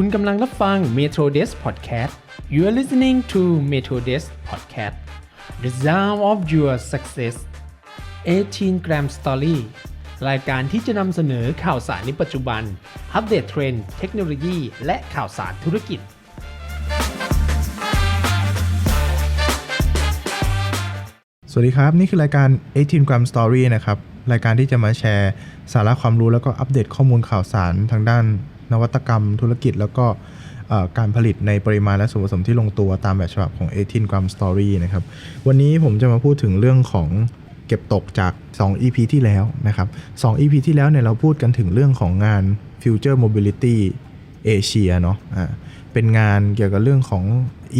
คุณกำลังรับฟัง Metro Desk Podcast You are listening to Metro Desk Podcast The Sound of Your Success 18 Gram Story รายการที่จะนำเสนอข่าวสารในปัจจุบัน อัปเดตเทรนด์เทคโนโลยี และข่าวสารธุรกิจ สวัสดีครับ นี่คือรายการ 18 gram story นะครับ รายการที่จะมาแชร์สาระความรู้แล้วก็อัปเดตข้อมูลข่าวสารทางด้าน นวัตกรรมธุรกิจแล้วก็การผลิตในปริมาณและส่วนผสมที่ลงตัวตามแบบฉบับของ 18 gram story นะครับ วันนี้ผมจะมาพูดถึงเรื่องของเก็บตกจาก 2 EP ที่แล้วนะครับ2 EP ที่แล้วเนี่ยเราพูดกันถึงเรื่องของงาน Future Mobility Asia เนาะอ่าเป็นงานเกี่ยวกับเรื่องของ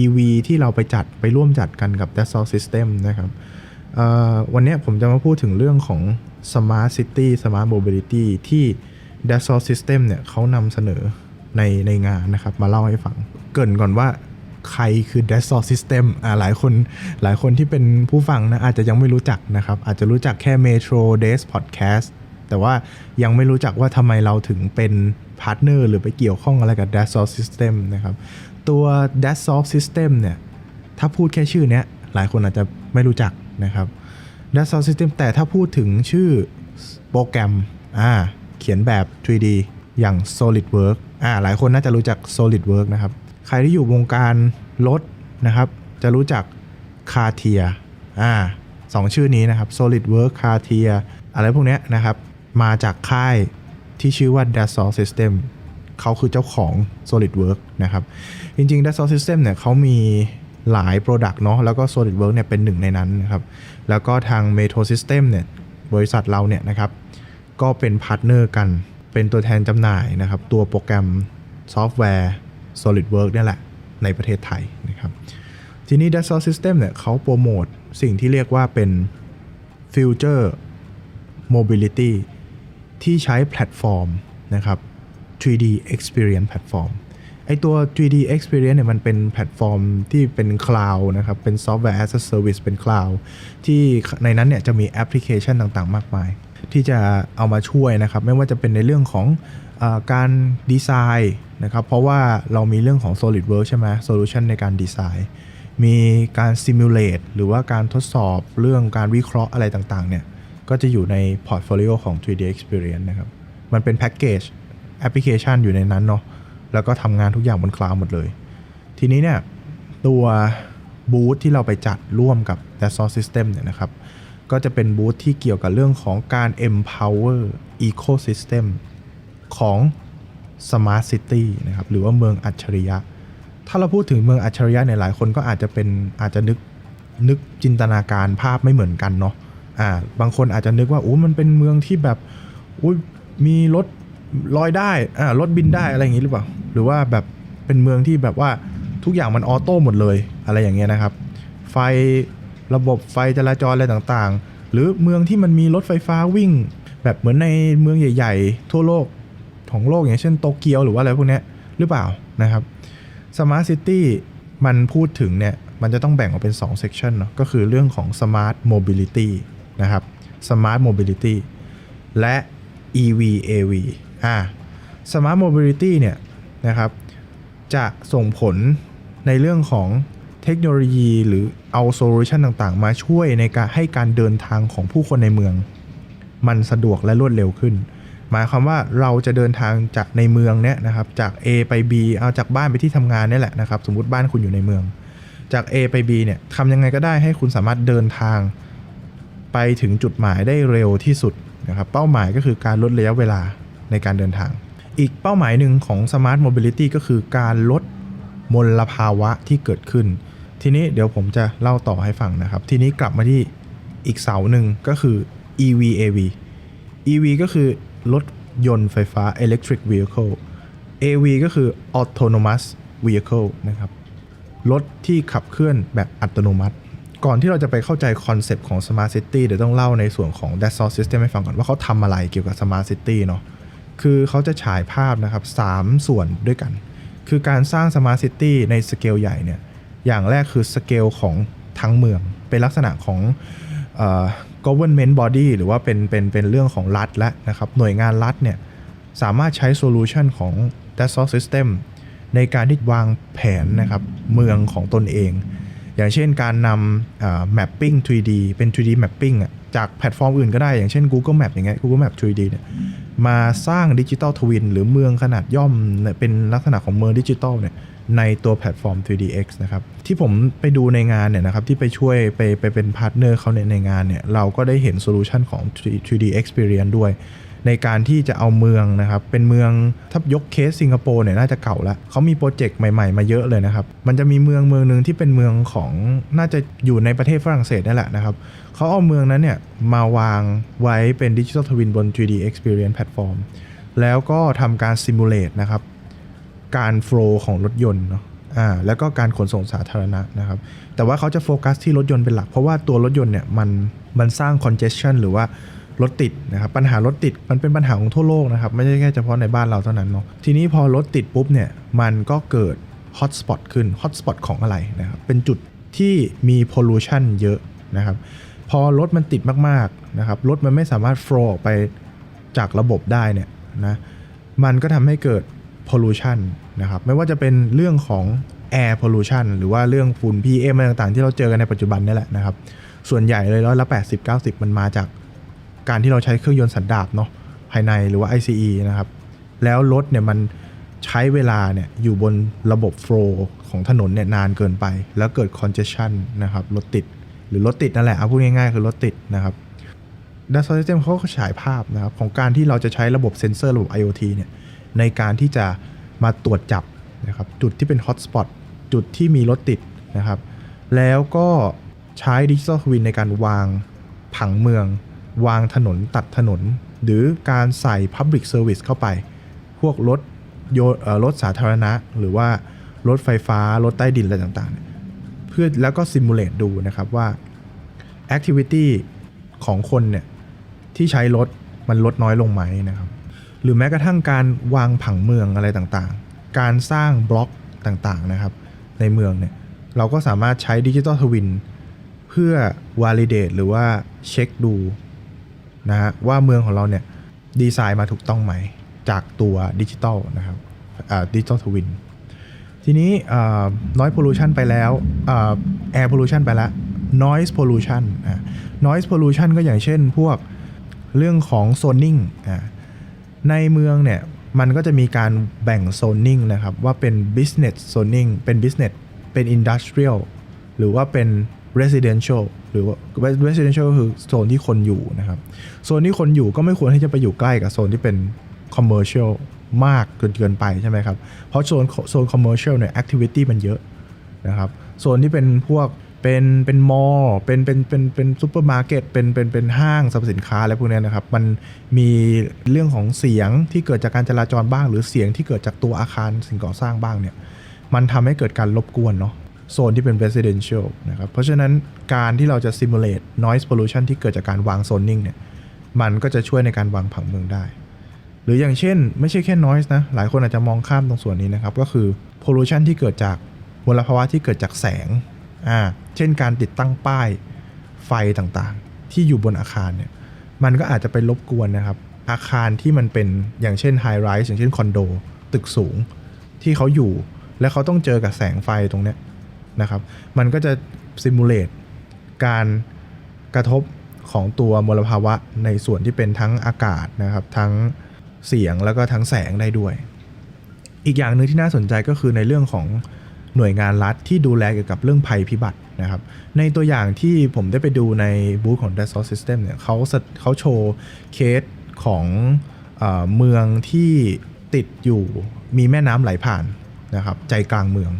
EV ที่เราไปจัดไปร่วมจัดกันกับ d a s s a l t System นะครับวันนี้ผมจะมาพูดถึงเรื่องของ Smart City Smart Mobility ที่ Dassault System เนี่ยเขานำเสนอในในงานนะครับ มาเล่าให้ฟัง เกินก่อนว่าใครคือ Dassault System อ่าหลายคนหลายคนที่เป็นผู้ฟังนะอาจจะยังไม่รู้จักนะครับ อาจจะรู้จักแค่ Metro Desk Podcast แต่ว่ายังไม่รู้จักว่าทำไมเราถึงเป็นพาร์ทเนอร์หรือไปเกี่ยวข้องอะไรกับ Dassault System นะครับ ตัว Dassault System เนี่ยถ้าพูดแค่ชื่อเนี้ยหลายคนอาจจะไม่รู้จักนะครับ Dassault System แต่ถ้าพูดถึงชื่อโปรแกรมอ่า ขียนแบบ 3D อย่าง SolidWorks อ่าหลายคนน่าจะรู้จัก SolidWorks นะครับ ใครที่อยู่วงการรถนะครับ จะรู้จัก Cartier อ่าสองชื่อนี้นะครับ SolidWorks Cartier อะไรพวกเนี้ยนะครับ มาจากค่ายที่ชื่อว่า Dassault System เขาคือเจ้าของ SolidWorks นะครับ จริงๆ Dassault System เนี่ยเขามีหลาย Product เนาะแล้วก็ SolidWorks เนี่ยเป็นหนึ่งในนั้นนะครับ แล้วก็ทาง Metro System เนี่ยบริษัทเราเนี่ยนะครับ ก็เป็นพาร์ทเนอร์กัน เป็นตัวแทนจำหน่ายนะครับ ตัวโปรแกรมซอฟต์แวร์ SolidWorks เนี่ยแหละในประเทศไทยนะครับ ทีนี้ Dassault System เนี่ยเขาโปรโมทสิ่งที่เรียกว่าเป็น Future Mobility ที่ใช้แพลตฟอร์มนะครับ 3D Experience Platform ไอตัว 3D Experience เนี่ยมันเป็นแพลตฟอร์มที่เป็นคลาวด์นะครับ เป็นซอฟต์แวร์ as a service เป็นคลาวด์ที่ในนั้นเนี่ยจะมีแอปพลิเคชันต่างๆ มากมาย ที่จะเอามาช่วยนะครับ ไม่ว่าจะเป็นในเรื่องของอการดีไซน์นะครับ เพราะว่าเรามีเรื่องของ SolidWorks ใช่ไหม Solution ในการดีไซน์ มีการ simulate หรือว่าการทดสอบเรื่องการวิเคราะห์อะไรต่างๆเนี่ยก็จะอยู่ในพอร์ตโฟลิโอของ 3D Experience นะครับ มันเป็นแพ็กเกจแอปพลิเคชันอยู่ในนั้นเนาะแล้วก็ทำงานทุกอย่างบนคลาวด์หมดเลย ทีนี้เนี่ยตัวบูธที่เราไปจัดร่วมกับ Dassault System เนี่ยนะครับ ก็จะเป็นบูธที่เกี่ยวกับเรื่องของการ empower ecosystem ของ Smart City นะครับหรือว่าเมืองอัจฉริยะ ถ้าเราพูดถึงเมืองอัจฉริยะเนี่ยหลายคนก็อาจจะเป็นอาจจะนึกนึกจินตนาการภาพไม่เหมือนกันเนาะอ่าบางคนอาจจะนึกว่าโอ้มันเป็นเมืองที่แบบอุ้ยมีรถลอยได้อ่ารถบินได้อะไรอย่างนี้หรือเปล่า หรือว่าแบบเป็นเมืองที่แบบว่าทุกอย่างมันออโต้หมดเลยอะไรอย่างเงี้ยนะครับ ไฟ ระบบไฟจราจรอะไรต่างๆ หรือเมืองที่มันมีรถไฟฟ้าวิ่ง แบบเหมือนในเมืองใหญ่ ๆ ทั่วโลกของโลกอย่างเช่นโตเกียวหรือว่าอะไรพวกนี้หรือเปล่านะครับ Smart City มันพูดถึงเนี่ย มันจะต้องแบ่งออกเป็น2 section เนาะก็คือเรื่องของ Smart Mobility นะครับ Smart Mobility และ EV AV อ่า Smart Mobility เนี่ยนะครับ จะส่งผลในเรื่องของเทคโนโลยีหรือ เอาโซลูชันต่างๆ มาช่วยในการให้การเดินทางของผู้คนในเมือง มันสะดวกและรวดเร็วขึ้น หมายความว่าเราจะเดินทางจากในเมืองเนี่ยนะครับจาก A ไป B เอาจากบ้านไปที่ทำงานนี่แหละนะครับสมมติบ้านคุณอยู่ในเมือง จาก A ไป B เนี่ยทำยังไงก็ได้ให้คุณสามารถเดินทาง ไปถึงจุดหมายได้เร็วที่สุดนะครับเป้าหมายก็คือการลดระยะเวลาในการเดินทาง อีกเป้าหมายหนึ่งของ Smart Mobility ก็คือการลดมลภาวะที่เกิดขึ้น ทีนี้เดี๋ยวผมจะเล่าต่อให้ฟังนะครับ ทีนี้กลับมาที่อีกเสาหนึ่งก็คือ EV AV EV ก็คือรถยนต์ไฟฟ้า electric vehicle AV ก็คือ autonomous vehicle นะครับ รถที่ขับเคลื่อนแบบอัตโนมัติ ก่อนที่เราจะไปเข้าใจคอนเซปต์ของ Smart City เดี๋ยวต้องเล่าในส่วนของ Dassault System ให้ฟังก่อนว่าเขาทำอะไรเกี่ยวกับ Smart City เนาะ คือเขาจะฉายภาพนะครับ 3 ส่วนด้วยกัน คือการสร้าง Smart City ในสเกลใหญ่เนี่ย อย่างแรกคือสเกลของทั้งเมือง เป็นลักษณะของอ government body หรือว่าเป็นเป็นเป็นเรื่องของรัฐและนะครับ หน่วยงานรัฐเนี่ยสามารถใช้โซลูชันของ Dassault System ในการที่วางแผนนะครับเมืองของตนเอง อย่างเช่นการนำ mapping 3D เป็น 3D mapping จากแพลตฟอร์มอื่นก็ได้ อย่างเช่น Google Map อย่างเงี้ย Google Map 3D เนี่ยมาสร้างดิจิ t a ลทวินหรือเมืองขนาดย่อมเนี่ยเป็นลักษณะของเมืองดิจิ t a ลเนี่ย ในตัวแพลตฟอร์ม 3DX นะครับ ที่ผมไปดูในงานเนี่ยนะครับ ที่ไปช่วยไปไปเป็นพาร์ทเนอร์เขาในในงานเนี่ย เราก็ได้เห็นโซลูชันของ 3D Experience ด้วย ในการที่จะเอาเมืองนะครับ เป็นเมืองถ้ายกเคสสิงคโปร์เนี่ยน่าจะเก่าแล้วเขามีโปรเจกต์ใหม่ๆ มาเยอะเลยนะครับ มันจะมีเมืองเมืองหนึ่งที่เป็นเมืองของน่าจะอยู่ในประเทศฝรั่งเศสนั่นแหละนะครับเขาเอาเมืองนั้นเนี่ยมาวางไว้เป็นดิจิทัลทวินบน 3D Experience Platform แล้วก็ทำการซิมูเลตนะครับ การโฟล์ของรถยนต์เนาะอ่าแล้วก็การขนส่งสาธารณะนะครับ แต่ว่าเขาจะโฟกัสที่รถยนต์เป็นหลัก เพราะว่าตัวรถยนต์เนี่ยมันมันสร้าง congestion หรือว่ารถติดนะครับปัญหารถติดมันเป็นปัญหาของทั่วโลกนะครับ ไม่ใช่แค่เฉพาะในบ้านเราเท่านั้นเนาะทีนี้พอรถติดปุ๊บเนี่ยมันก็เกิด hotspot ขึ้น hotspot ของอะไรนะครับเป็นจุดที่มี pollution เยอะนะครับพอรถมันติดมากๆนะครับรถมันไม่สามารถ flow ออกไปจากระบบได้เนี่ยนะมันก็ทำให้เกิด pollution นะครับไม่ว่าจะเป็นเรื่องของ air pollution หรือว่าเรื่องฝุ่น PM อะไรต่างๆ ที่เราเจอกันในปัจจุบันนี่แหละนะครับ ส่วนใหญ่เลยร้อยละ80 90 มันมาจากการที่เราใช้เครื่องยนต์สันดาปเนาะภายในหรือว่า ICE นะครับ แล้วรถเนี่ยมันใช้เวลาเนี่ยอยู่บนระบบ flow ของถนนเนี่ยนานเกินไป แล้วเกิด congestion นะครับรถติด หรือรถติดนั่นแหละเอาพูดง่ายๆ คือรถติดนะครับ Data System เขาก็ฉายภาพนะครับของการที่เราจะใช้ระบบเซ็นเซอร์ระบบ IoT เนี่ย ในการที่จะมาตรวจจับนะครับจุดที่เป็น Hotspot จุดที่มีรถติดนะครับ แล้วก็ใช้ดิจิ t a ลทวินในการวางผังเมือง วางถนนตัดถนน หรือการใส่ Public Service เข้าไป พวกรถโยรถสาธารณะ หรือว่ารถไฟฟ้า รถใต้ดิน อะไรต่างๆเนี่ยเพื่อแล้วก็ซิมูเลตดูนะครับว่า Activity ของคนเนี่ย ที่ใช้รถมันลดน้อยลงไหมนะครับ หรือแม้กระทั่งการวางผังเมืองอะไรต่างๆ การสร้างบล็อกต่างๆนะครับ ในเมืองเนี่ยเราก็สามารถใช้ดิจิ t a ลทวินเพื่อ validate หรือว่าเช็คดูนะฮะว่าเมืองของเราเนี่ยดีไซน์มาถูกต้องไหม จากตัวดิจิตอลนะครับดิจิตอลทวินทีนี้น้อย pollution ไปแล้วแอร์ pollution ไปแล้ว noise pollution อ่า noise pollution ก็อย่างเช่นพวกเรื่องของ zoning อ่า ในเมืองเนี่ยมันก็จะมีการแบ่ง zoning นะครับ ว่าเป็น business zoning เป็น business เป็น industrial หรือว่าเป็น residential หรือว่า residential ก็คือโซนที่คนอยู่นะครับ โซนที่คนอยู่ก็ไม่ควรที่จะไปอยู่ใกล้กับโซนที่เป็น commercial มากเกินเกินไปใช่ไหมครับ เพราะโซนโซน commercial เนี่ย activity มันเยอะนะครับ โซนที่เป็นพวก เป็นเป็นมอลเป็นเป็นเป็นเป็นซูเปอร์มาร์เก็ตเป็นเป็นเป็นห้างสรรพสินค้าอะไรพวกนี้นะครับ มันมีเรื่องของเสียงที่เกิดจากการจราจรบ้าง หรือเสียงที่เกิดจากตัวอาคารสิ่งก่อสร้างบ้างเนี่ยมันทำให้เกิดการรบกวนเนาะโซนที่เป็น residential นะครับ เพราะฉะนั้นการที่เราจะ simulate noise pollution ที่เกิดจากการวาง zoning เนี่ยมันก็จะช่วยในการวางผังเมืองได้ หรืออย่างเช่น ไม่ใช่แค่ noise นะ หลายคนอาจจะมองข้ามตรงส่วนนี้นะครับ ก็คือ pollution ที่เกิดจากมลภาวะที่เกิดจากแสง อ่าเช่นการติดตั้งป้ายไฟต่างๆ ที่อยู่บนอาคารเนี่ยมันก็อาจจะไปรบกวนนะครับ อาคารที่มันเป็นอย่างเช่น high rise อย่างเช่นคอนโดตึกสูงที่เขาอยู่และเขาต้องเจอกับแสงไฟตรงเนี้ยนะครับ มันก็จะซิมูเลตการกระทบของตัวมลภาวะในส่วนที่เป็นทั้งอากาศนะครับ ทั้งเสียงแล้วก็ทั้งแสงได้ด้วย อีกอย่างหนึ่งที่น่าสนใจก็คือในเรื่องของ หน่วยงานรัฐที่ดูแลเกี่ยวกับเรื่องภัยพิบัตินะครับ ในตัวอย่างที่ผมได้ไปดูในบูธของ d a s o System เนี่ยเขาสเขาโชว์เคสของเอเมืองที่ติดอยู่มีแม่น้ำไหลผ่านนะครับใจกลางเมือง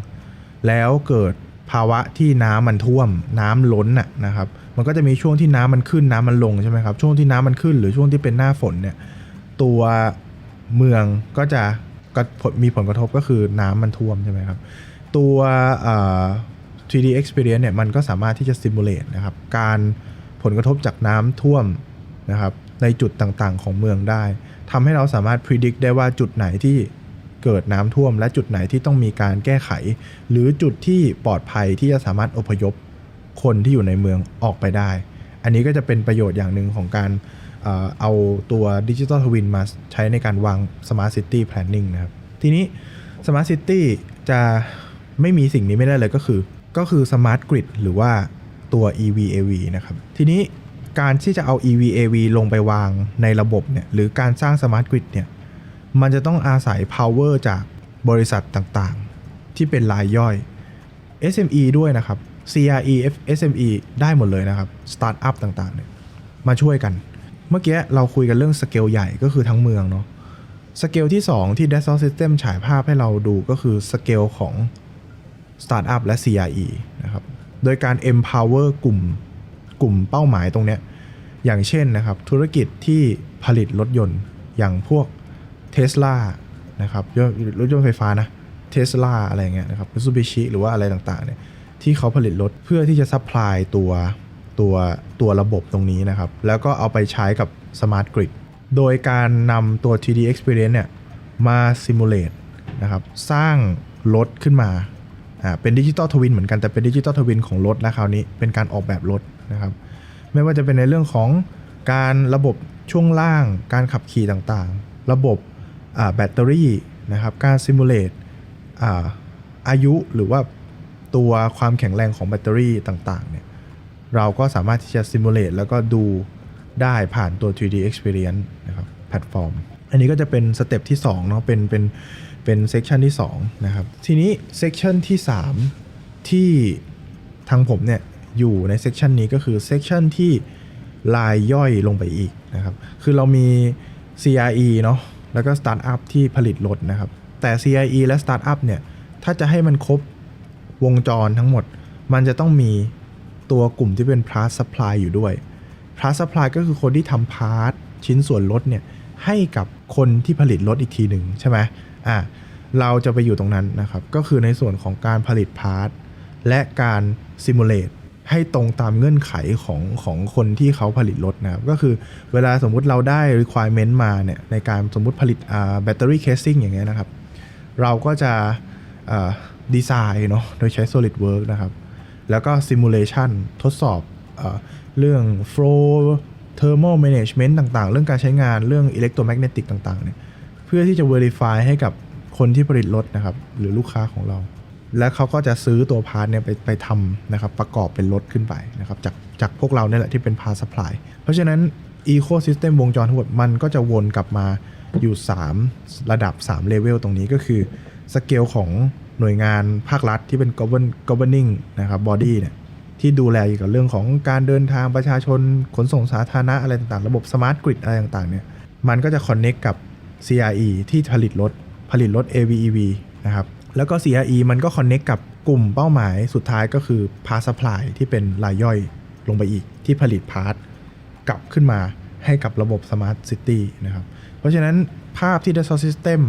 แล้วเกิดภาวะที่น้ำมันท่วมน้ำล้นน่ะนะครับ มันก็จะมีช่วงที่น้ำมันขึ้นน้ำมันลงใช่ไหมครับ ช่วงที่น้ำมันขึ้นหรือช่วงที่เป็นหน้าฝนเนี่ย ตัวเมืองก็จะกระมีผลกระทบก็คือน้ำมันท่วมใช่ไหมครับ ตัว 3D Experience เนี่ยมันก็สามารถที่จะ simulate นะครับการผลกระทบจากน้ำท่วมนะครับในจุดต่างๆของเมืองได้ทำให้เราสามารถ predict ได้ว่าจุดไหนที่เกิดน้ำท่วม และจุดไหนที่ต้องมีการแก้ไข หรือจุดที่ปลอดภัยที่จะสามารถอพยพคนที่อยู่ในเมืองออกไปได้ อันนี้ก็จะเป็นประโยชน์อย่างหนึ่งของการเอาตัวดิจิ t a ลทวินมาใช้ในการวาง Smart City Planning นะครับ ทีนี้ Smart City จะ ไม่มีสิ่งนี้ไม่ได้เลยก็คือ ก็คือ Smart Grid หรือว่าตัว EVAV นะครับ ทีนี้การที่จะเอา EVAV ลงไปวางในระบบเนี่ยหรือการสร้าง Smart Grid เนี่ยมันจะต้องอาศัย power จากบริษัทต่างๆ ที่เป็นรายย่อย SME ด้วยนะครับ CRE SME ได้หมดเลยนะครับ Startup ต่างๆเนี่ยมาช่วยกัน เมื่อกี้เราคุยกันเรื่องสเกลใหญ่ก็คือทั้งเมืองเนาะสเกลที่ 2 ที่ Dassault System ฉายภาพให้เราดูก็คือสเกลของ Startup และ CRE นะครับ โดยการ empower กลุ่มกลุ่มเป้าหมายตรงเนี้ย อย่างเช่นนะครับ ธุรกิจที่ผลิตรถยนต์อย่างพวก Tesla นะครับรถยนต์ไฟฟ้านะ Tesla อะไรเงี้ยนะครับ Mitsubishi หรือว่าอะไรต่างๆเนี่ยที่เขาผลิตรถเพื่อที่จะซัพพลายตัวตัวตัวระบบตรงนี้นะครับ แล้วก็เอาไปใช้กับ Smart Grid โดยการนำตัว 3D Experience เนี่ยมาซิมูเลตนะครับ สร้างรถขึ้นมา อ่าเป็นดิจิตอลทวินเหมือนกันแต่เป็นดิจิตอลทวินของรถแล้วคราวนี้เป็นการออกแบบรถนะครับ ไม่ว่าจะเป็นในเรื่องของการระบบช่วงล่าง การขับขี่ต่างๆ ระบบแบตเตอรี่นะครับ การซิมูเลตอาอายุหรือว่าตัวความแข็งแรงของแบตเตอรี่ต่างๆเนี่ยเราก็สามารถที่จะซิมูเลตแล้วก็ดูได้ผ่านตัว 3D Experience นะครับแพลตฟอร์ม อันนี้ก็จะเป็นสเต็ปที่2เนาะเป็นเป็น เป็นเซกชันที่2นะครับ ทีนี้เซกชันที่ 3 ที่ทางผมเนี่ยอยู่ในเซกชันนี้ก็คือเซกชันที่ลายย่อยลงไปอีกนะครับ คือเรามี CRE เนาะ แล้วก็สตาร์ทอัพที่ผลิตรถนะครับ แต่ CRE และสตาร์ทอัพเนี่ย ถ้าจะให้มันครบวงจรทั้งหมด มันจะต้องมีตัวกลุ่มที่เป็น plus supply อยู่ด้วย plus supply ก็คือคนที่ทำพาร์ทชิ้นส่วนรถเนี่ยให้กับคนที่ผลิตรถอีกทีหนึ่งใช่ไหม อ่าเราจะไปอยู่ตรงนั้นนะครับ ก็คือในส่วนของการผลิตพาร์ทและการซิมูเลตให้ตรงตามเงื่อนไขของของคนที่เขาผลิตรถนะครับ ก็คือเวลาสมมุติเราได้ requirement มาเนี่ยในการสมมุติผลิตอ่า battery casing อย่างเงี้ยนะครับ เราก็จะดีไซน์เนาะโดยใช้ SolidWork นะครับ แล้วก็ Simulation ทดสอบอเรื่อง flow thermal management ต่างๆ เรื่องการใช้งานเรื่อง electromagnetic ต่างๆเนี่ย เพื่อที่จะ verify ให้กับคนที่ผลิตรถนะครับ หรือลูกค้าของเรา และเขาก็จะซื้อตัวพาร์ทเนี่ยไปไปทำนะครับ ประกอบเป็นรถขึ้นไปนะครับจากจากพวกเราเนี่ยแหละที่เป็นพาร์ท supply เพราะฉะนั้น ecosystem วงจรทั้งหมดมันก็จะวนกลับมาอยู่ 3 ระดับ3เลเวลตรงนี้ก็คือสเกลของหน่วยงานภาครัฐที่เป็น govern governing นะครับ body เนี่ยที่ดูแลเกี่ยวกับเรื่องของการเดินทางประชาชนขนส่งสาธารณะอะไรต่างๆ ระบบ smart grid อะไรต่างๆเนี่ยมันก็จะ connect กับ CRE ที่ผลิตรถผลิตรถ AVEV นะครับแล้วก็ CRE มันก็ connect กับกลุ่มเป้าหมายสุดท้ายก็คือ Part Supply ที่เป็นรายย่อยลงไปอีกที่ผลิตพาร์ทกลับขึ้นมาให้กับระบบ Smart City นะครับเพราะฉะนั้นภาพที่ Dassault System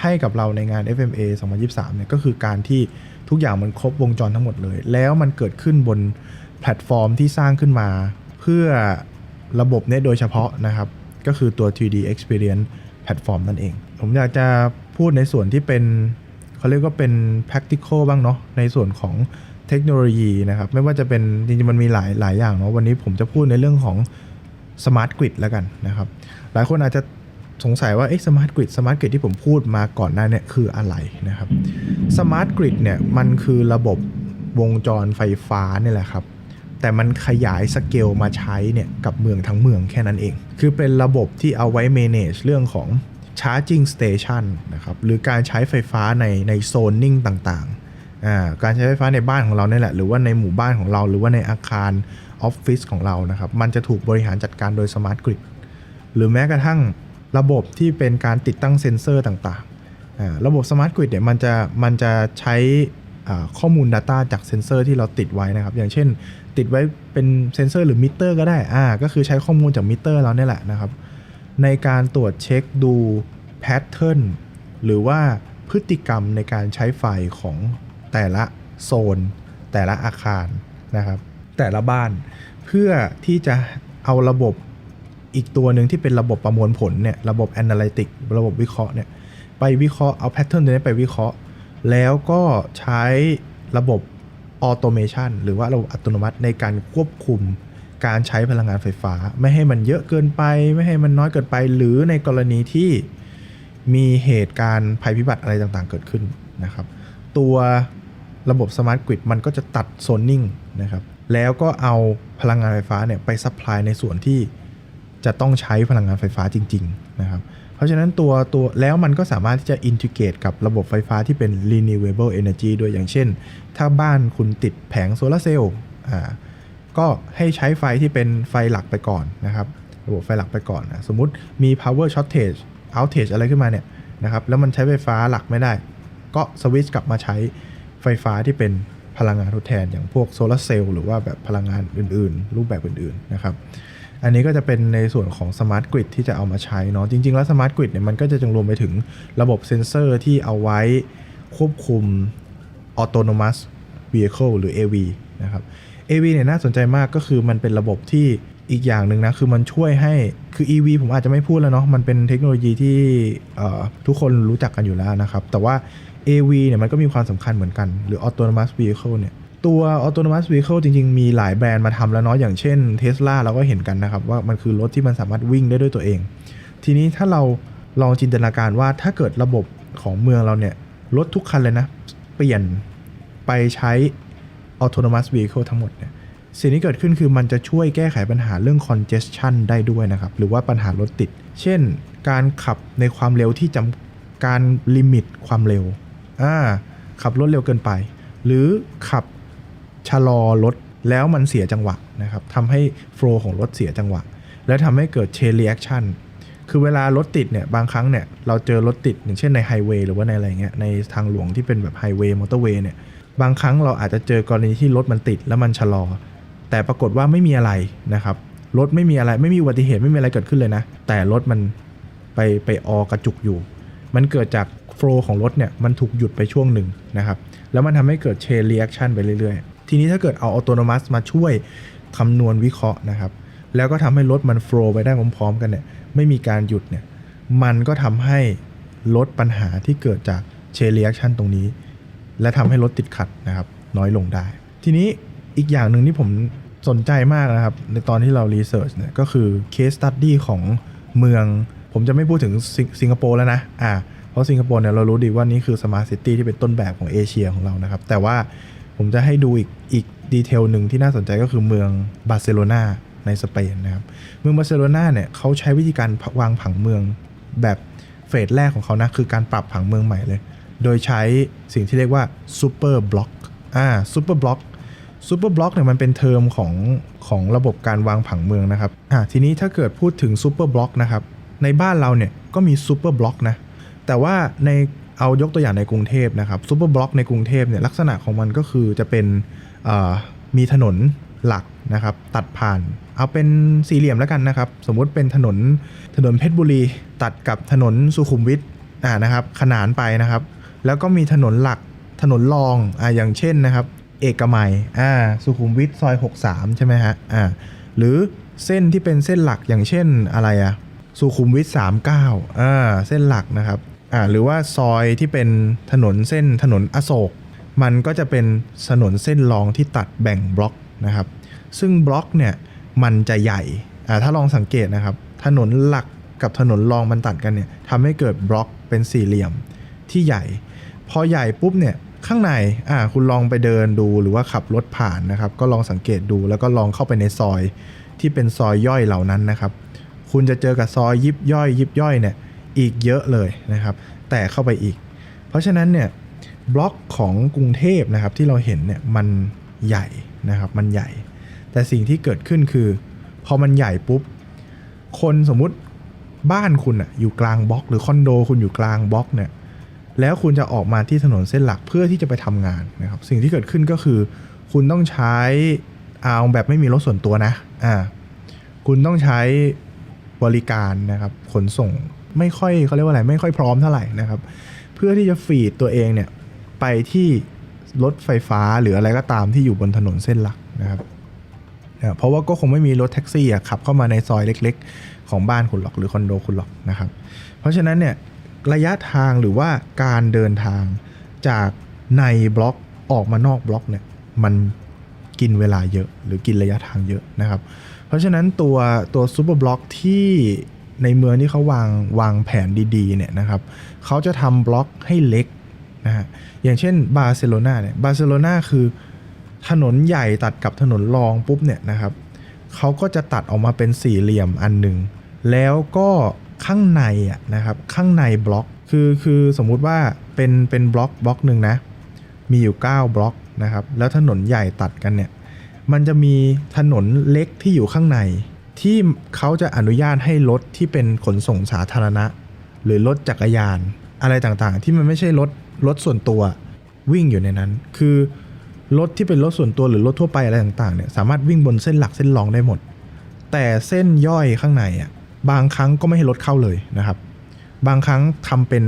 ให้กับเราในงาน FMA 2023เนี่ยก็คือการที่ทุกอย่างมันครบวงจรทั้งหมดเลย แล้วมันเกิดขึ้นบนแพลตฟอร์มที่สร้างขึ้นมา เพื่อระบบเนี้โดยเฉพาะนะครับ ก็คือตัว 3D Experience พลตฟอร์มนั่นเอง ผมอยากจะพูดในส่วนที่เป็นเขาเรียกว่าเป็น practical บ้างเนาะในส่วนของเทคโนโลยีนะครับ ไม่ว่าจะเป็นจริงๆมันมีหลายหลายอย่างเนาะวันนี้ผมจะพูดในเรื่องของ Smart Grid แล้วกันนะครับ หลายคนอาจจะสงสัยว่าเอ๊ะ Smart Grid Smart Grid ที่ผมพูดมาก่อนหน้าเนี่ยคืออะไรนะครับ Smart Grid เนี่ยมันคือระบบวงจรไฟฟ้านี่แหละครับ แต่มันขยายสเกลมาใช้เนี่ยกับเมืองทั้งเมืองแค่นั้นเอง คือเป็นระบบที่เอาไว้ manage เรื่องของ charging station นะครับหรือการใช้ไฟฟ้าในในโซนนิ่งต่างๆอ่าการใช้ไฟฟ้าในบ้านของเราเนี่ยแหละ หรือว่าในหมู่บ้านของเรา หรือว่าในอาคารออฟฟิศของเรานะครับมันจะถูกบริหารจัดการโดย Smart Grid หรือแม้กระทั่งระบบที่เป็นการติดตั้งเซ็นเซอร์ต่างๆอ่าระบบ Smart Grid เนี่ยมันจะมันจะใช้ ข้อมูล Data จากเซ็นเซอร์ที่เราติดไว้นะครับ อย่างเช่น ติดไว้เป็นเซ็นเซอร์หรือมิเตอร์ก็ได้อ่าก็คือใช้ข้อมูลจากมิเตอร์เราเนี่ยแหละนะครับ ในการตรวจเช็คดูแพทเทิร์นหรือว่าพฤติกรรมในการใช้ไฟของแต่ละโซน แต่ละอาคารนะครับ แต่ละบ้าน เพื่อที่จะเอาระบบอีกตัวหนึ่งที่เป็นระบบประมวลผลเนี่ยระบบ Analytic ระบบวิเคราะห์เนี่ยไปวิเคราะห์เอาแพทเทิร์นตัวนี้ไปวิเคราะห์ แล้วก็ใช้ระบบออโตเมชันหรือว่าระบบอัตโนมัติในการควบคุมการใช้พลังงานไฟฟ้า ไม่ให้มันเยอะเกินไป ไม่ให้มันน้อยเกินไป หรือในกรณีที่มีเหตุการณ์ภัยพิบัติอะไรต่างๆ เกิดขึ้นนะครับ ตัวระบบสมาร์ทกริดมันก็จะตัดโซนนิ่งนะครับ แล้วก็เอาพลังงานไฟฟ้าเนี่ยไปซัพพลายในส่วนที่จะต้องใช้พลังงานไฟฟ้าจริง ๆ นะครับ เพราะฉะนั้นตัวตัวแล้วมันก็สามารถที่จะอินทิเกตกับระบบไฟฟ้าที่เป็น renewable energy ด้วยอย่างเช่น ถ้าบ้านคุณติดแผงโซลาร์เซลล์อ่าก็ให้ใช้ไฟที่เป็นไฟหลักไปก่อนนะครับ ระบบไฟหลักไปก่อนนะสมมุติมี power shortage outage อะไรขึ้นมาเนี่ยนะครับแล้วมันใช้ไฟฟ้าหลักไม่ได้ ก็สวิตช์กลับมาใช้ไฟฟ้าที่เป็นพลังงานทดแทนอย่างพวกโซลาร์เซลล์หรือว่าแบบพลังงานอื่นๆ รูปแบบอื่นๆนะครับ อันนี้ก็จะเป็นในส่วนของสมาร์ทกริดที่จะเอามาใช้เนาะจริง ๆ แล้วสมาร์ทกริดเนี่ยมันก็จะจงรวมไปถึงระบบเซ็นเซอร์ที่เอาไว้ควบคุม autonomous vehicle หรือ AV นะครับ AV เนี่ยน่าสนใจมากก็คือมันเป็นระบบที่อีกอย่างหนึ่งนะ คือมันช่วยให้คือ EV ผมอาจจะไม่พูดแล้วเนาะมันเป็นเทคโนโลยีที่ทุกคนรู้จักกันอยู่แล้วนะครับ แต่ว่า AV เนี่ยมันก็มีความสำคัญเหมือนกัน หรือ autonomous vehicle เนี่ย ตัว autonomous vehicle จริง ๆ มีหลายแบรนด์มาทำแล้วเนาะอย่างเช่น Tesla เราก็เห็นกันนะครับ ว่ามันคือรถที่มันสามารถวิ่งได้ด้วยตัวเอง ทีนี้ถ้าเราลองจินตนาการว่าถ้าเกิดระบบของเมืองเราเนี่ย รถทุกคันเลยนะ เปลี่ยนไปใช้ autonomous vehicle ทั้งหมดเนี่ยสิ่งที่เกิดขึ้นคือมันจะช่วยแก้ไขปัญหาเรื่อง congestion ได้ด้วยนะครับ หรือว่าปัญหารถติด เช่น การขับในความเร็วที่จำการลิมิตความเร็วอ่าขับรถเร็วเกินไป หรือขับ ชะลอรถแล้วมันเสียจังหวะนะครับทำให้โฟล์ของรถเสียจังหวะ และทำให้เกิด chain reaction คือเวลารถติดเนี่ยบางครั้งเนี่ยเราเจอรถติดอย่างเช่นในไฮเวย์หรือว่าในอะไรเงี้ยในทางหลวงที่เป็นแบบไฮเวย์มอเตอร์เวย์เนี่ยบางครั้งเราอาจจะเจอกรณีที่รถมันติดแล้วมันชะลอ แต่ปรากฏว่าไม่มีอะไรนะครับรถไม่มีอะไรไม่มีอุบัติเหตุไม่มีอะไรเกิดขึ้นเลยนะ แต่รถมันไปไปออกระจุกอยู่ มันเกิดจากโฟล์ของรถเนี่ยมันถูกหยุดไปช่วงหนึ่งนะครับแล้วมันทำให้เกิดเชนรีแอคชั่นไปเรื่อย ทีนี้ถ้าเกิดเอาอัตโนมัติมาช่วยคำนวณวิเคราะห์นะครับ แล้วก็ทำให้รถมันโฟล์ไปได้พร้อมๆกันเนี่ย ไม่มีการหยุดเนี่ย มันก็ทำให้ลดปัญหาที่เกิดจากเชนรีแอคชั่นตรงนี้ และทำให้รถติดขัดนะครับ น้อยลงได้ ทีนี้อีกอย่างหนึ่งที่ผมสนใจมากนะครับ ในตอนที่เรารีเสิร์ชเนี่ยก็คือเคสตัดดี้ของเมือง ผมจะไม่พูดถึงสิงคโปร์แล้วนะอ่าเพราะสิงคโปร์เนี่ยเรารู้ดีว่านี่คือสมาร์ทซิตี้ที่เป็นต้นแบบของเอเชียของเรานะครับ แต่ว่า ผมจะให้ดูอีกอีกดีเทลหนึ่งที่น่าสนใจก็คือเมืองบาร์เซโลนาในสเปนนะครับ เมืองบาร์เซโลนาเนี่ยเขาใช้วิธีการวางผังเมืองแบบเฟสแรกของเขานะคือการปรับผังเมืองใหม่เลย โดยใช้สิ่งที่เรียกว่าซูเปอร์บล็อกอ่าซูเปอร์บล็อกซูเปอร์บล็อกเนี่ยมันเป็นเทอมของของระบบการวางผังเมืองนะครับอ่าทีนี้ถ้าเกิดพูดถึงซูเปอร์บล็อกนะครับในบ้านเราเนี่ยก็มีซูเปอร์บล็อกนะแต่ว่าใน เอายกตัวอย่างในกรุงเทพนะครับซูเปอร์บล็อกในกรุงเทพเนี่ยลักษณะของมันก็คือจะเป็นมีถนนหลักนะครับตัดผ่านเอาเป็นสี่เหลี่ยมแล้วกันนะครับ สมมุติเป็นถนนถนนเพชรบุรี ตัดกับถนนสุขุมวิทอ่านะครับขนานไปนะครับ แล้วก็มีถนนหลักถนนรองอ่าอย่างเช่นนะครับ เอกมัยอ่าสุขุมวิทซอย 63 ใช่ไหมฮะอ่าหรือเส้นที่เป็นเส้นหลักอย่างเช่นอะไรอะสุขุมวิท39อ่าเส้นหลักนะครับ อ่าหรือว่าซอยที่เป็นถนนเส้นถนนอโศก มันก็จะเป็นถนนเส้นรองที่ตัดแบ่งบล็อกนะครับ ซึ่งบล็อกเนี่ยมันจะใหญ่อ่าถ้าลองสังเกตนะครับ ถนนหลักกับถนนรองมันตัดกันเนี่ยทำให้เกิดบล็อกเป็นสี่เหลี่ยมที่ใหญ่ พอใหญ่ปุ๊บเนี่ยข้างในอ่าคุณลองไปเดินดูหรือว่าขับรถผ่านนะครับ ก็ลองสังเกตดูแล้วก็ลองเข้าไปในซอยที่เป็นซอยย่อยเหล่านั้นนะครับ คุณจะเจอกับซอยยิบย่อยยิบย่อยเนี่ย อีกเยอะเลยนะครับ แต่เข้าไปอีก เพราะฉะนั้นเนี่ยบล็อกของกรุงเทพนะครับที่เราเห็นเนี่ยมันใหญ่นะครับมันใหญ่ แต่สิ่งที่เกิดขึ้นคือ พอมันใหญ่ปุ๊บ คนสมมุติบ้านคุณอะอยู่กลางบล็อก หรือคอนโดคุณอยู่กลางบล็อกเนี่ยแล้วคุณจะออกมาที่ถนนเส้นหลักเพื่อที่จะไปทำงานนะครับสิ่งที่เกิดขึ้นก็คือ คุณต้องใช้เอาแบบไม่มีรถส่วนตัวนะอ่าคุณต้องใช้บริการนะครับขนส่ง ไม่ค่อยเขาเรียกว่าอะไรไม่ค่อยพร้อมเท่าไหร่นะครับ เพื่อที่จะฟีดตัวเองเนี่ยไปที่รถไฟฟ้าหรืออะไรก็ตามที่อยู่บนถนนเส้นหลักนะครับเนี่ยเพราะว่าก็คงไม่มีรถแท็กซี่ขับเข้ามาในซอยเล็ก ๆ ของบ้านคุณหรอกหรือคอนโดคุณหรอกนะครับ เพราะฉะนั้นเนี่ยระยะทางหรือว่าการเดินทางจากในบล็อกออกมานอกบล็อกเนี่ยมันกินเวลาเยอะหรือกินระยะทางเยอะนะครับ เพราะฉะนั้นตัวตัวซูเปอร์บล็อกที่ ในเมืองที่เขาวางวางแผนดีๆเนี่ยนะครับเขาจะทำบล็อกให้เล็กนะฮะอย่างเช่นบาร์เซโลนาเนี่ยบาร์เซโลนาคือถนนใหญ่ตัดกับถนนรองปุ๊บเนี่ยนะครับเขาก็จะตัดออกมาเป็นสี่เหลี่ยมอันหนึ่งแล้วก็ข้างในอะนะครับข้างในบล็อกคือคือสมมุติว่าเป็นเป็นบล็อกบล็อกหนึ่งนะมีอยู่ 9 บล็อกนะครับแล้วถนนใหญ่ตัดกันเนี่ยมันจะมีถนนเล็กที่อยู่ข้างใน ที่เขาจะอนุญาตให้รถที่เป็นขนส่งสาธารณะ หรือรถจักรยาน อะไรต่างๆ ที่มันไม่ใช่รถรถส่วนตัววิ่งอยู่ในนั้น คือรถที่เป็นรถส่วนตัวหรือรถทั่วไปอะไรต่างๆเนี่ยสามารถวิ่งบนเส้นหลักเส้นรองได้หมด แต่เส้นย่อยข้างในอะบางครั้งก็ไม่ให้รถเข้าเลยนะครับ บางครั้งทำเป็น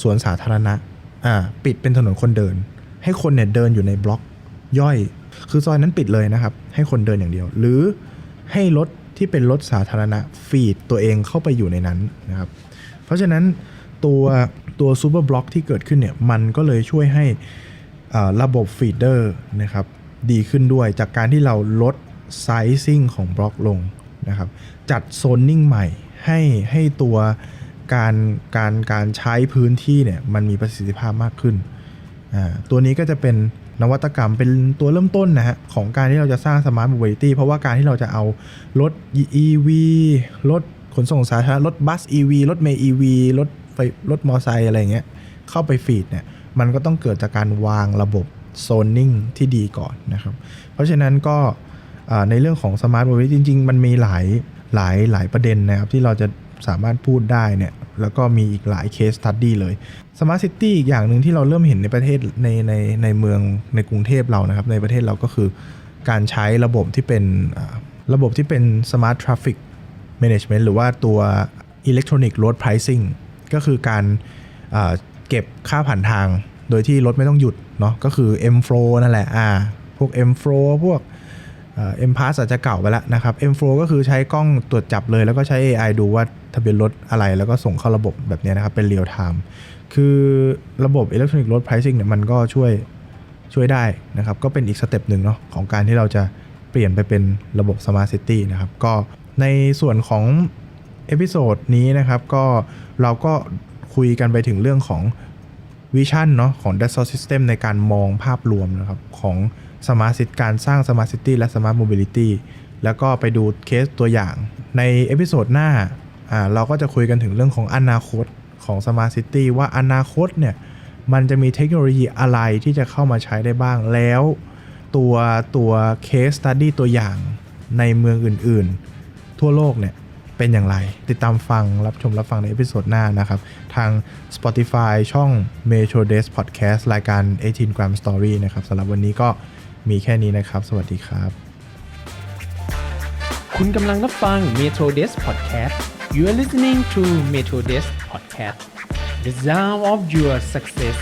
สวนสาธารณะอ่าปิดเป็นถนนคนเดิน ให้คนเนี่ยเดินอยู่ในบล็อกย่อย คือซอยนั้นปิดเลยนะครับ ให้คนเดินอย่างเดียว หรือให้รถ ที่เป็นรถสาธารณะฟีดตัวเองเข้าไปอยู่ในนั้นนะครับ เพราะฉะนั้นตัวตัวซูเปอร์บล็อกที่เกิดขึ้นเนี่ยมันก็เลยช่วยให้อ่าระบบฟีดเดอร์นะครับดีขึ้นด้วยจากการที่เราลดไซซิ่งของบล็อกลงนะครับจัดโซนนิ่งใหม่ให้ให้ตัวการการการใช้พื้นที่เนี่ยมันมีประสิทธิภาพมากขึ้นอ่าตัวนี้ก็จะเป็น นวัตกรรมเป็นตัวเริ่มต้นนะฮะของการที่เราจะสร้าง Smart Mobility เพราะว่าการที่เราจะเอารถ EV รถขนส่งสาธารณะรถบัส EV รถเมย์ EV รถไฟรถมอเตอร์ไซค์อะไรเงี้ยเข้าไปฟีดเนี่ยมันก็ต้องเกิดจากการวางระบบโซนนิ่งที่ดีก่อนนะครับ เพราะฉะนั้นก็ในเรื่องของ Smart Mobility จริง ๆ มันมีหลายหลายหลายประเด็นนะครับที่เราจะ สามารถพูดได้เนี่ยแล้วก็มีอีกหลายเคสตัดดี้เลย Smart City อีกอย่างหนึ่งที่เราเริ่มเห็นในประเทศในในในเมืองในกรุงเทพเรานะครับ ในประเทศเราก็คือการใช้ระบบที่เป็นระบบที่เป็น Smart Traffic Management หรือว่าตัว Electronic Road Pricing ก็คือการเก็บค่าผ่านทาง โดยที่รถไม่ต้องหยุดเนาะก็คือ M Flow นั่นแหละอ่าพวก M Flow พวก เอ็มพาสอาจจะเก่าไปแล้วนะครับ M4 ก็คือใช้กล้องตรวจจับเลยแล้วก็ใช้ AI ดูว่าทะเบียนรถอะไรแล้วก็ส่งเข้าระบบแบบนี้นะครับ เป็นเรียลไทม์คือระบบ Electronic Road Pricing เนี่ยมันก็ช่วยช่วยได้นะครับ ก็เป็นอีกสเต็ปหนึ่งเนาะของการที่เราจะเปลี่ยนไปเป็นระบบ Smart City นะครับ ก็ในส่วนของเอพิโซดนี้นะครับก็เราก็คุยกันไปถึงเรื่องของวิชั่นเนาะของ d a s o System ในการมองภาพรวมนะครับของ Smart City การสร้าง Smart City และ Smart Mobility แล้วก็ไปดูเคสตัวอย่าง ในเอพิโซดหน้าอ่าเราก็จะคุยกันถึงเรื่องของอนาคตของ Smart City ว่าอนาคตเนี่ยมันจะมีเทคโนโลยีอะไรที่จะเข้ามาใช้ได้บ้างแล้ว ตัวตัวเคสตัดดี้ตัวอย่างในเมืองอื่นๆ ทั่วโลกเนี่ยเป็นอย่างไร ติดตามฟังรับชมรับฟังในเอพิโซดหน้านะครับ ทาง Spotify ช่อง Metro d e s Podcast รายการ18 Gram Story นะครับสำหรับวันนี้ก็ มีแค่นี้นะครับ สวัสดีครับ คุณกำลังรับฟัง Metro Desk Podcast You are listening to Metro Desk Podcast The sound of your success